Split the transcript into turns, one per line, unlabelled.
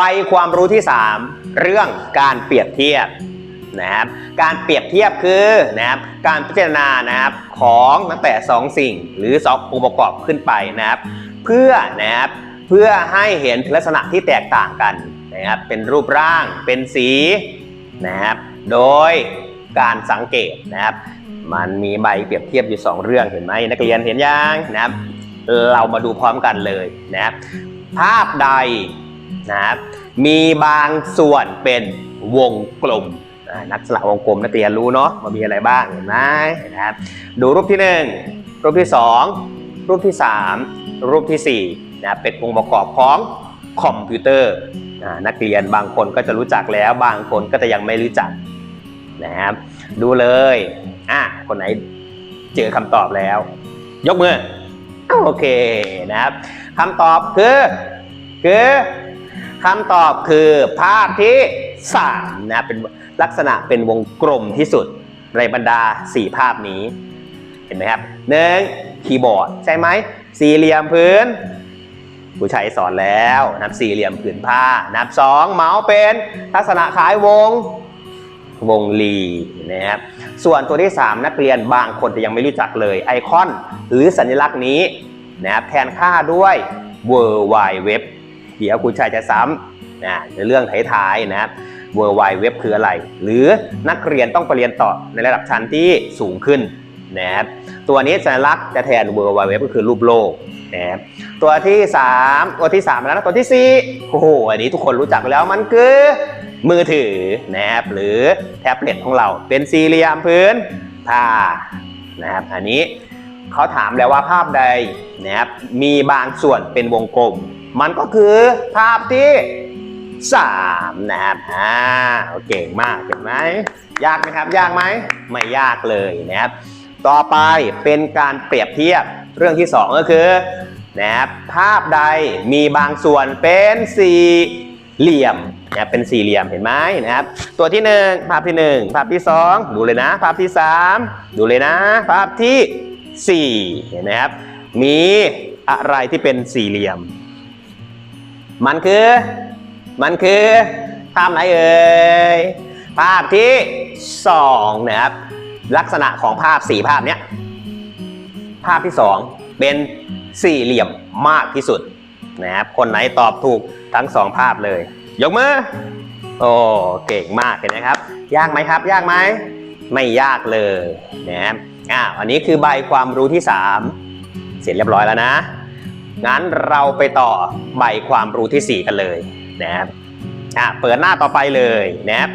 ใบความรู้ที่ 3 เรื่องการเปรียบเทียบนะครับการเปรียบเทียบคือนะครับการพิจารณานะครับของตั้งแต่ 2 สิ่ง หรือ2องค์ประกอบขึ้นไปนะครับเพื่อนะครับเพื่อให้เห็นลักษณะที่แตกต่างกันนะครับเป็นรูปร่างเป็นสีนะครับโดยการสังเกตนะครับ มันมีใบเปรียบเทียบอยู่ 2 เรื่องเห็นไหมนักเรียนเห็นยังนะครับ เรามาดูพร้อมกันเลยนะครับภาพใด นะครับ มีบางส่วนเป็นวงกลมนักสละวงกลมนักเรียนรู้เนาะว่ามีอะไรบ้างเห็นไหมนะครับ ดูรูปที่ 1 รูปที่ 2 รูปที่ 3 รูปที่4นะเป็นองค์ประกอบของคอมพิวเตอร์นักเรียนบางคนก็จะรู้จักแล้ว บางคนก็จะยังไม่รู้จักนะครับ ดูเลยอะคนไหนเจอคำตอบแล้ว ยกมือโอเคนะครับคำตอบคือคือ คำตอบคือภาพที่3นะเป็นลักษณะเป็นวงกลมที่สุดในบรรดา 4 ภาพนี้ เห็นไหมครับหนึ่งคีย์บอร์ดใช่ไหมสี่เหลี่ยมพื้นผู้ชัยสอนแล้วนะครับสี่เหลี่ยมผืนผ้า นับสองเมาส์เป็นลักษณะคล้ายวงวงลีนะครับส่วนตัวที่ 3 นักเรียนบางคนจะยังไม่รู้จักเลยไอคอนหรือสัญลักษณ์นี้นะครับแทนค่าด้วย w w w เดี๋ยวคุณชายจะซ้ำนะในเรื่องท้ายๆนะครับ w w w คืออะไร หรือนักเรียนต้องไปเรียนต่อในระดับชั้นที่สูงขึ้นนะครับตัวนี้สัญลักษณ์จะแทน w w w ก็คือรูปโลกนะครับตัวที่ 3 ตัวที่3แล้วนะตัวที่4โอ้โหอันนี้ทุกคนรู้จักแล้วมันคือมือถือนะครับหรือแท็บเล็ตของเราเป็นสี่เหลี่ยมพื้นผ้านะครับอันนี้เขาถามแล้วว่าภาพใดนะครับมีบางส่วนเป็นวงกลม มันก็คือภาพที่3นะครับ อ่า เก่งมาก เห็นไหม ยากไหมครับ ยากไหม ไม่ยากเลยนะครับ ต่อไปเป็นการเปรียบเทียบ เรื่องที่2ก็คือนะครับภาพใดมีบางส่วนเป็นสี่เหลี่ยมนะครับเป็นสี่เหลี่ยมเห็นไหมนะครับ ตัวที่1ภาพที่1ภาพที่2ดูเลยนะ ภาพที่3ดูเลยนะ ภาพที่4เห็นไหมครับ มีอะไรที่เป็นสี่เหลี่ยม มันคือ มันคือภาพไหนเอ่ย ภาพที่2นะครับ ลักษณะของภาพสี่ภาพเนี้ย ภาพที่2เป็นสี่เหลี่ยมมากที่สุดนะครับ คนไหนตอบถูกทั้งสองภาพเลย ยกมือ โอ้เก่งมากเห็นไหมครับ ยากไหมครับ ยากไหม ไม่ยากเลยนะครับอ่าอันนี้คือใบความรู้ที่3เสร็จเรียบร้อยแล้วนะ งั้นเราไปต่อใบความรู้ที่ 4 กันเลยนะครับอะเปิดหน้าต่อไปเลยนะครับ